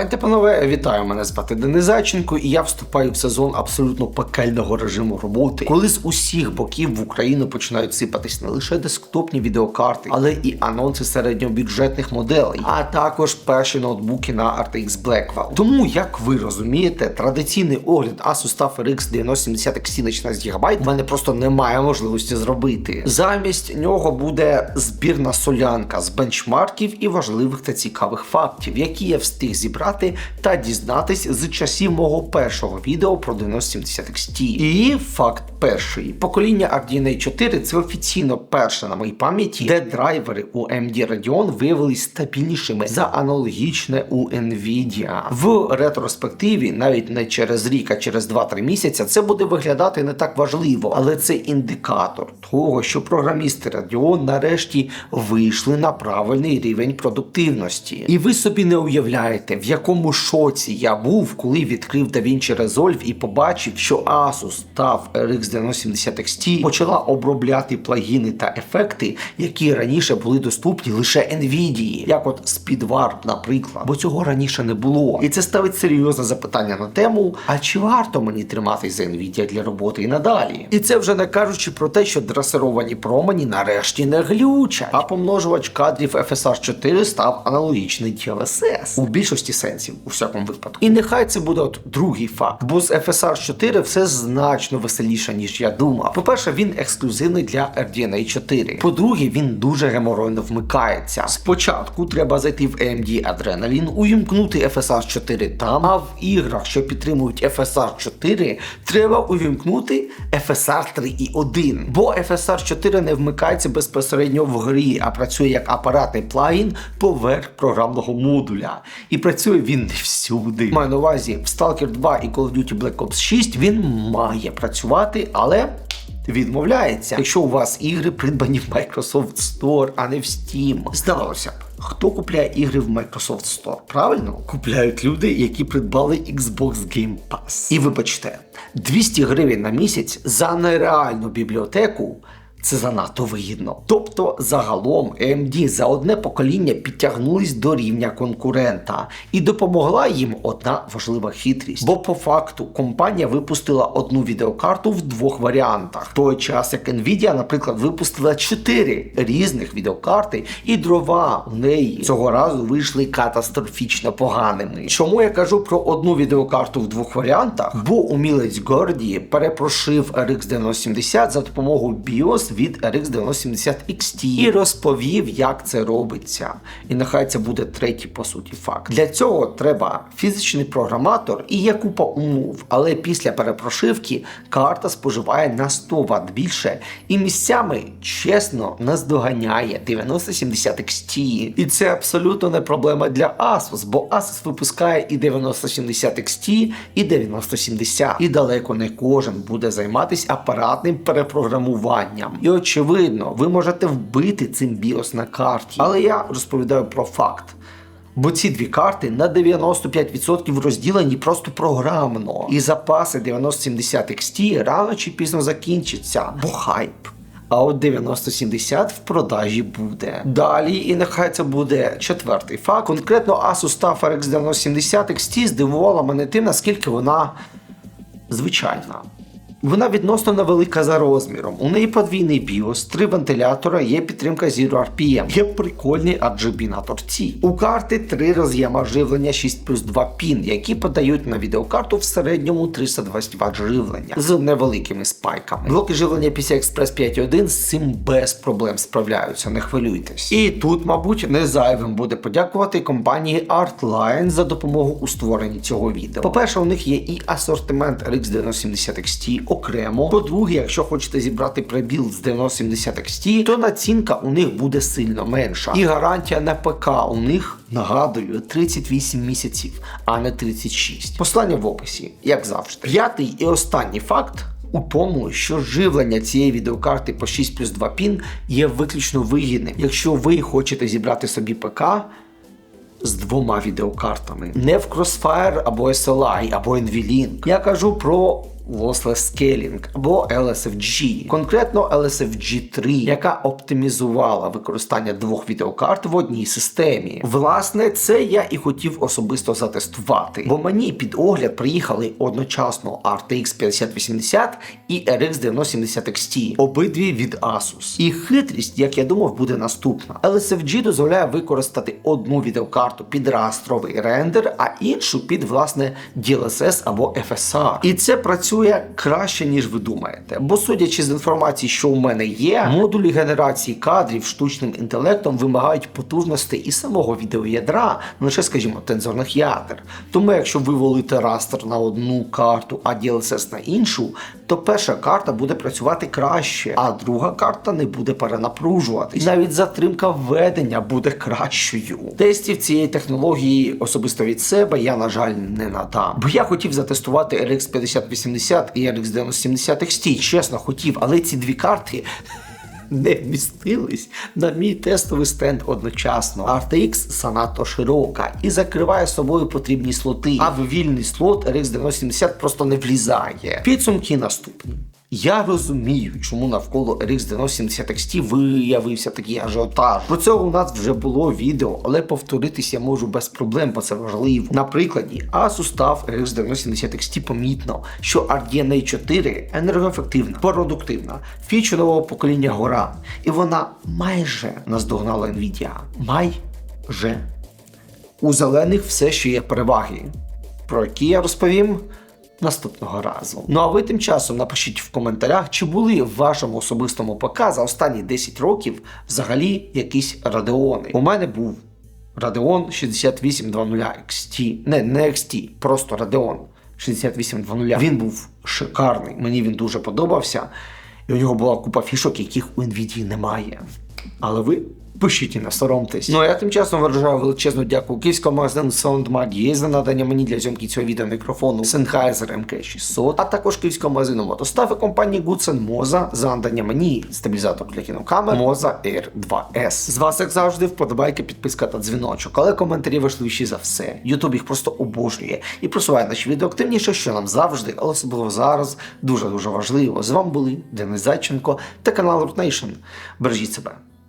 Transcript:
Бувайте, панове, вітаю! Мене звати Денис Зайченко, і я вступаю в сезон абсолютно пекельного режиму роботи, коли з усіх боків в Україну починають сипатись не лише десктопні відеокарти, але і анонси середньобюджетних моделей, а також перші ноутбуки на RTX Blackwell. Тому, як ви розумієте, традиційний огляд Asus TUF RX 9070 XT на 16 ГБ в мене просто немає можливості зробити. Замість нього буде збірна солянка з бенчмарків і важливих та цікавих фактів, які я встиг зібрати та дізнатись з часів мого першого відео про 9070 XT. І факт перший: покоління RDNA 4 це офіційно перше на моїй пам'яті, де драйвери у AMD Radeon виявились стабільнішими за аналогічне у Nvidia. В ретроспективі, навіть не через рік, а через 2-3 місяця, це буде виглядати не так важливо, але це індикатор того, що програмісти Radeon нарешті вийшли на правильний рівень продуктивності. І ви собі не уявляєте, в якому шоці я був, коли відкрив DaVinci Resolve і побачив, що Asus TUF RX 9070 XT почала обробляти плагіни та ефекти, які раніше були доступні лише Nvidia, як от SpeedWarp, наприклад, бо цього раніше не було. І це ставить серйозне запитання на тему: а чи варто мені триматись за Nvidia для роботи і надалі? І це вже не кажучи про те, що дресировані промені нарешті не глючать, а помножувач кадрів FSR 4 став аналогічний DLSS у більшості сенсів, у всякому випадку. І нехай це буде от другий факт, бо з FSR 4 все значно веселіше, ніж я думав. По-перше, він ексклюзивний для RDNA 4. По-друге, він дуже геморойно вмикається. Спочатку треба зайти в AMD Adrenaline, увімкнути FSR 4 там, а в іграх, що підтримують FSR 4, треба увімкнути FSR 3.1. Бо FSR 4 не вмикається безпосередньо в грі, а працює як апаратний плагін поверх програмного модуля. І працює він не всюди. Маю на увазі в Stalker 2 і Call of Duty Black Ops 6 він має працювати, але. Відмовляється, якщо у вас ігри придбані в Microsoft Store, а не в Steam. Здавалося б, хто купляє ігри в Microsoft Store? Правильно, купляють люди, які придбали Xbox Game Pass. І вибачте, 200 гривень на місяць за нереальну бібліотеку. Це занадто вигідно. Тобто, загалом AMD за одне покоління підтягнулись до рівня конкурента, і допомогла їм одна важлива хитрість. Бо по факту компанія випустила одну відеокарту в двох варіантах. В той час як Nvidia, наприклад, випустила чотири різних відеокарти, і дрова у неї цього разу вийшли катастрофічно поганими. Чому я кажу про одну відеокарту в двох варіантах? Бо умілець Горді перепрошив RX 9070 за допомогою BIOS від RX 9070 XT і розповів, як це робиться. І нехай це буде третій, по суті, факт. Для цього треба фізичний програматор і є купа умов, але після перепрошивки карта споживає на 100 Вт більше і місцями чесно наздоганяє 9070 XT. І це абсолютно не проблема для Asus, бо Asus випускає і 9070 XT, і 9070. І далеко не кожен буде займатися апаратним перепрограмуванням. І очевидно, ви можете вбити цим BIOS на карті. Але я розповідаю про факт. Бо ці дві карти на 95% розділені просто програмно. І запаси 9070 XT рано чи пізно закінчаться, бо хайп. А от 9070 в продажі буде. Далі, і нехай це буде четвертий факт. Конкретно Asus TUF RX 9070 XT здивувала мене тим, наскільки вона звичайна. Вона відносно невелика за розміром. У неї подвійний BIOS, три вентилятора, є підтримка Zero RPM, є прикольний RGB на торці. У карти три роз'єма живлення 6 плюс 2 пін, які подають на відеокарту в середньому 320 Вт живлення з невеликими спайками. Блоки живлення PCI Express 5.1 з цим без проблем справляються, не хвилюйтесь. І тут, мабуть, не зайвим буде подякувати компанії Artline за допомогу у створенні цього відео. По-перше, у них є і асортимент RX 9070 XT окремо. По-друге, якщо хочете зібрати прибіл з 9070 XT, то націнка у них буде сильно менша. І гарантія на ПК у них, нагадую, 38 місяців, а не 36. Послання в описі, як завжди. П'ятий і останній факт. У тому, що живлення цієї відеокарти по 6 плюс 2 пін є виключно вигідним, якщо ви хочете зібрати собі ПК з двома відеокартами, не в Crossfire або SLI, або NVLink. Я кажу про Lossless Scaling або LSFG, конкретно LSFG 3, яка оптимізувала використання двох відеокарт в одній системі. Власне, це я і хотів особисто затестувати, бо мені під огляд приїхали одночасно RTX 5080 і RX 9070 XT, обидві від Asus. І хитрість, як я думав, буде наступна. LSFG дозволяє використати одну відеокарту під растровий рендер, а іншу під власне DLSS або FSR. І це працює краще, ніж ви думаєте. Бо судячи з інформації, що у мене є, модулі генерації кадрів штучним інтелектом вимагають потужності і самого відеоядра, не лише, скажімо, тензорних ядер. Тому, якщо ви волите растер на одну карту, а DLSS на іншу, то перша карта буде працювати краще, а друга карта не буде перенапружуватись. Навіть затримка введення буде кращою. Тестів цієї технології особисто від себе я, на жаль, не надам. Бо я хотів затестувати RX 5080 і RX 9070 XT, чесно хотів, але ці дві карти. Не вмістились на мій тестовий стенд одночасно. RTX занадто широка і закриває собою потрібні слоти, а в вільний слот RX 970 просто не влізає. Підсумки наступні. Я розумію, чому навколо RX 9070 XT виявився такий ажіотаж. Про це у нас вже було відео, але повторитись я можу без проблем, бо це важливо. На прикладі Asus TUF RX 9070 XT помітно, що RDNA 4 енергоефективна, продуктивна, фічу нового покоління гора, і вона майже наздогнала Nvidia. Майже. У зелених все ще є переваги, про які я розповім наступного разу. Ну а ви тим часом напишіть в коментарях, чи були в вашому особистому ПК за останні 10 років взагалі якісь радеони. У мене був Radeon 6800 XT. Не, не XT, просто Radeon 6800. Він був шикарний, мені він дуже подобався. І у нього була купа фішок, яких у Nvidia немає. Але ви пишіть і не соромтесь. Ну а я тим часом виражаю величезну дяку київському магазину SoundMag за надання мені для зйомки цього відео мікрофону Sennheiser MK600, а також київському магазину мотостав компанії Goodsen Moza за надання мені стабілізатор для кінокамер Moza Air 2S. З вас, як завжди, вподобайки, підписка та дзвіночок, але коментарі важливіші за все. Ютуб їх просто обожнює і просуває наші відео активніше, що нам завжди, але особливо зараз, дуже дуже важливо. З вами були Денис Зайченко та канал Nation. Бережіть себе.